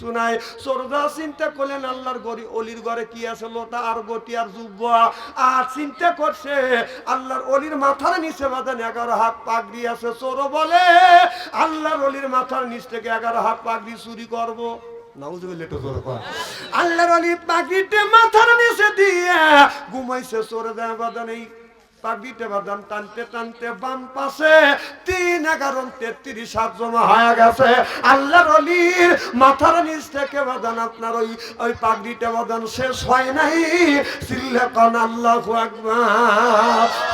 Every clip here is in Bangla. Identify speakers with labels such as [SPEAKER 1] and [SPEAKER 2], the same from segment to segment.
[SPEAKER 1] কিচ্ছু নাই। সরদা চিন্তা করলেন, আল্লাহর গরি অলির ঘরে কি আছে? লোটা আর গটি আর যুব্ব আর চিন্তা করছে, আল্লাহর অলির মাথার নিচে বাঁধেন, এগারো হাত পাগড়ি আছে। চোর বলে, আল্লাহর অলির মাথার নিচ থেকে এগারো হাত পাগড়ি চুরি করব। আল্লাহর অলি পাগড়িতে মাথার নিচে দিয়ে ঘুমাইছে, চোরে দেয় এই পাগড়িতে বাদান টানতে টানতে বাম পাশে তিন, এগারো, তেত্রিশ জমা হয়ে গেছে। মাথার নিচ থেকে বাদান আপনার ওই ওই পাগড়িতে বাদান শেষ হয় নাই। আল্লাহ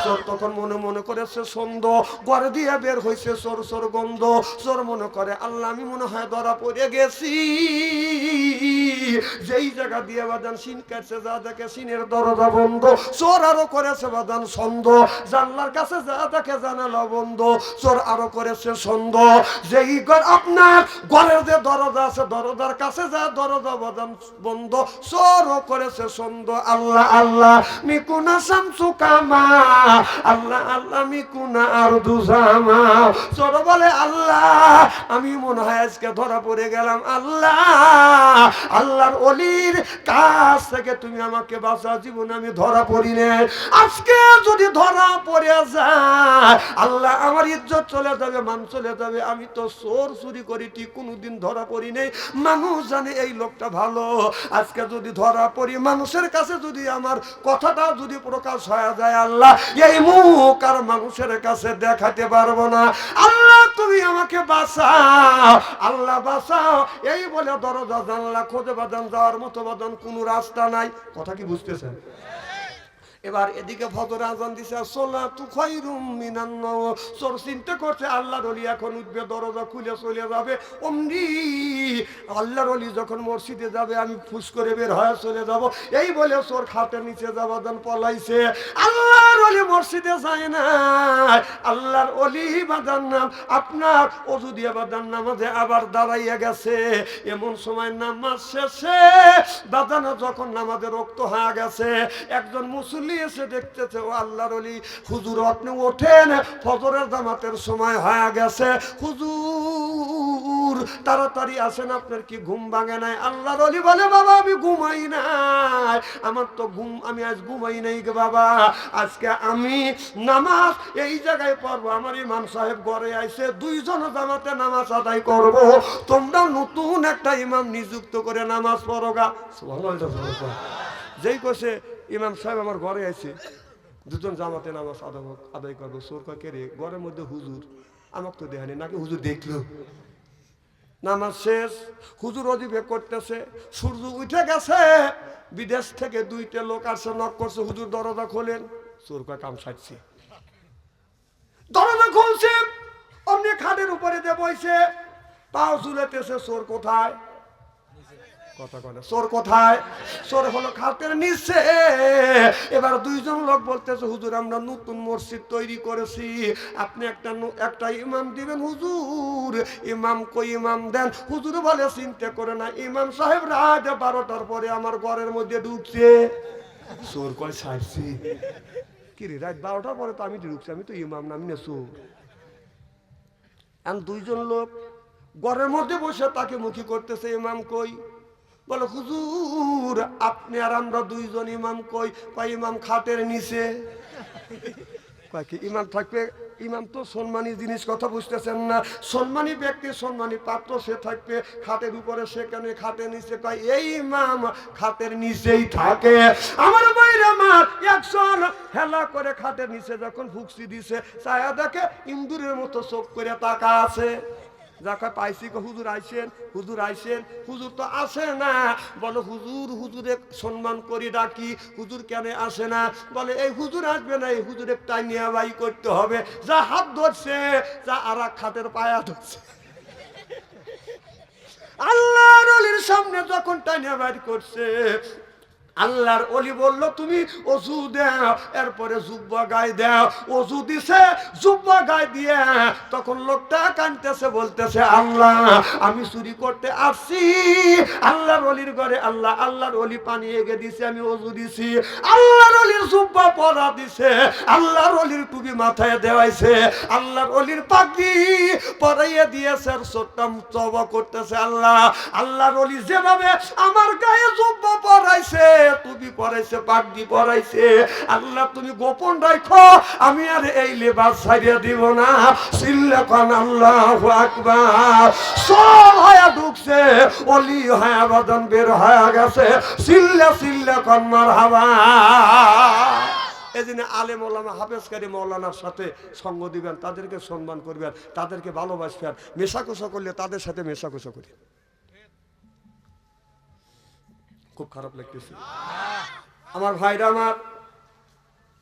[SPEAKER 1] চোর তখন মনে মনে সন্দ ঘরে দিয়ে বের হয়েছে চোর চোর গন্ধ। চোর মনে করে, আল্লাহ, আমি মনে হয় ধরা পড়ে গেছি। যেই জায়গা দিয়ে বাদান সিন কাটছে, যা দেখে সিনের দরজা বন্ধ। চোর আরও করেছে বাদান ছন্দ জানলার কাছে যা দেখে জানালা বন্ধ চোর আরও করেছে যেই ঘর আপনার, ঘরের যে দরজা আছে, দরজার কাছে যা দরজা বাদান বন্ধ, চোরও করেছে আল্লাহ আল্লাহ, মিকুনা কামা। আল্লাহ আল্লাহ, মিকুনা আর দুজামা চোর বলে, আল্লাহ, আমি মনে হয় আজকে ধরা পড়ে গেলাম। আল্লাহ, আল্লাহর অলির কাছ থেকে তুমি আমাকে বাঁচা জীবন আমি ধরা পড়ি আজকে যদি ধরা পড়ে যায়। আল্লাহ আমার ইজ্জত চলে যাবে, মান চলে যাবে। আমি তো চোর চুরি করি, ঠিক কোনোদিন ধরা পড়ি নেই। মানুষ জানে এই লোকটা ভালো। আজকে যদি ধরা পড়ি, মানুষের কাছে যদি আমার কথাটা যদি প্রকাশ হয়ে যায়, আল্লাহ, এই মুখ আর মানুষের কাছে দেখাতে পারব না। আল্লাহ, তুমি আমাকে বাঁচাও। আল্লাহ, বাঁচাও। এই বলে দরজা জানলা, খোঁজে বাদান যাওয়ার মতো বাদান কোনো রাস্তা নাই। কথা কি বুঝতেছেন? এবার এদিকে ফজর আজান দিছে সোলা তু খৈরুম মিনান চোর চিন্তা করছে, আল্লাহর অলি এখন উঠবে, দরজা খুলে চলে যাবে। অমনি আল্লাহর অলি যখন মসজিদে যাবে, আমি ফুস করে বের হয়ে চলে যাব। এই বলে চোর খাটের নিচে যাবাদান পলাইছে। আল্লাহর অলি মসজিদে যায় না আল্লাহর অলি বাদান নাম, আপনার অজু দিয়ে বাদান নামাজে আবার দাঁড়াইয়া গেছে। এমন সময় নামাজ শেষে দাদানা যখন নামাজে রক্ত হয়ে গেছে, একজন মুসল্লি এসে দেখতেছে, ও আল্লাহর অলি হুজুর, আপনি ওঠেন, ফজরের জামাতের সময় হয়ে গেছে। হুজুর, তাড়াতাড়ি আসেন, আপনার কি ঘুম ভাঙে নাই? আল্লাহর অলি বলে, বাবা, আমি ঘুমাই নাই। আমার তো ঘুম, আমি আজ ঘুমাই নাই গে বাবা। আজকে আমি নামাজ এই জায়গায় পড়ব। আমার ইমাম সাহেব ঘরে আইসে, দুইজন জামাতে নামাজ আদায় করব। তোমরা নতুন একটা ইমাম নিযুক্ত করে নামাজ পড়োগা। যেই কোষে ইমাম সাহেব আমার ঘরে আছে দুজন জামাতে নামাজ আদায় আদায় করব সোর কে রে? ঘরের মধ্যে হুজুর। আমাকে তো দেখানি নাকি হুজুর দেখল? নামাজ শেষ, হুজুর অজিবে করতেছে, সূর্য উঠে গেছে, বিদেশ থেকে দুইটা লোক আসছে নক করছে, হুজুর দরজা খোলেন, চোর কয় কাম সারছি। দরজা খুলছে, অমনি খাটের উপরে দিয়ে বইছে পাও ঝুলেতেছে চোর কোথায়? কথা চোর কোথায়? এবার দুইজন লোক বলতেছে, হুজুর, আমরা নতুন মসজিদ তৈরি করেছি। আপনি একটা একটা ইমাম দিবেন, হুজুর। ইমাম কই ইমাম দেন? হুজুর বলে, চিন্তা করে না, ইমাম সাহেব বারোটার পরে আমার ঘরের মধ্যে ঢুকছে। চোর কয় সাইছি কি রে রাত বারোটার পরে তো আমি ঢুকছি, আমি তো ইমাম নামি না চোর। এখন দুইজন লোক ঘরের মধ্যে বসে তাকে মুখী করতেছে, ইমাম কই? বলে, হুজুর, আপনি আর আমরা দুইজন ইমাম কই? কয় ইমাম খাটের নিচে? কয় কি, ইমাম থাকবে? ইমাম তো সম্মানী জিনিস, কথা বুঝতেছেন না। সম্মানী ব্যক্তি, সম্মানী পাত্র, সে থাকবে খাটের উপরে সেখানে খাটের নিচে? কয়, এই ইমাম খাটের নিচেই থাকে। আমার বাইরে মা একজন হেলা করে খাটের নিচে যখন ফুকসি দিছে, ছায়া দেখে ইন্দুরের মতো চোখ করে তাকা আছে। পাইছি হুজুর আইসেন হুজুর আইসেন হুজুর তো আসে না। বলো, হুজুর, হুজুরে সম্মান করি ডাকি, হুজুর কেন আসে না? বলে, এই হুজুর আসবে না, এই হুজুরে টাইনিয়া করতে হবে। যা হাত ধরছে, যা আর হাতের পায়া ধরছে। আল্লাহর অলির সামনে যখন টাইনিয়া বাই করছে আল্লাহর অলি বলল, তুমি অজু দেও, এরপরে জুব্বা গায়ে দেও। অজু দিছে, জুব্বা গায়ে দিয়ে তখন লোকটা কানতেছে বলতেছে, আল্লাহ, আমি চুরি করতে আসছি। আল্লাহর অলির ঘরে আল্লাহ, আল্লাহর অলি পানি এগে দিছে, আমি অজু দিছি। আল্লাহর অলির জুব্বা পরা দিছে, আল্লাহর অলির টুপি মাথায় দেওয়াইছে, আল্লাহর অলির পাগড়ি পরাইয়ে দিয়েছে আর ছোট্টাম তবা করতেছে আল্লাহ। আল্লাহর অলি যেভাবে আমার গায়ে জুব্বা পরাইছে, টুপি পরাইছে, পাগড়ি পরাইছে, আল্লাহ তুমি গোপন রাখো আমি আর এই লেবাস ছাড়িয়ে দিব না। সিল্লাকান আল্লাহ আকবার। সব হয়ে ঢুকছে অলি হয়ে বদন বের হয়ে গেছে। সিল্লা সিল্লা কন্মার হাওয়া। এদিনে আলেম ওলামা, হাফেজকারী মৌলানার সাথে সঙ্গ দিবেন, তাদেরকে সম্মান করবেন, তাদেরকে ভালোবাসবেন। মেশাকুসা করলে তাদের সাথে মেশাকুসা করি। খুব খারাপ লাগতেছে। আমার ভাইরা আমার,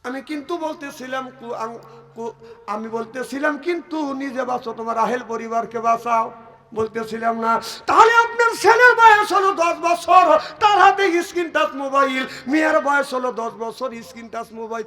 [SPEAKER 1] আমি কিন্তু বলতেছিলাম আমি বলতেছিলাম, কিন্তু নিজে বাঁচো, তোমার আহেল পরিবারকে বাঁচাও। বলতেছিলাম না, তাহলে আপনার ছেলের বয়স হলো দশ বছর। তার হাতে স্ক্রিন টাচ মোবাইল মেয়ের বয়স হলো দশ বছর স্ক্রিন টাচ মোবাইল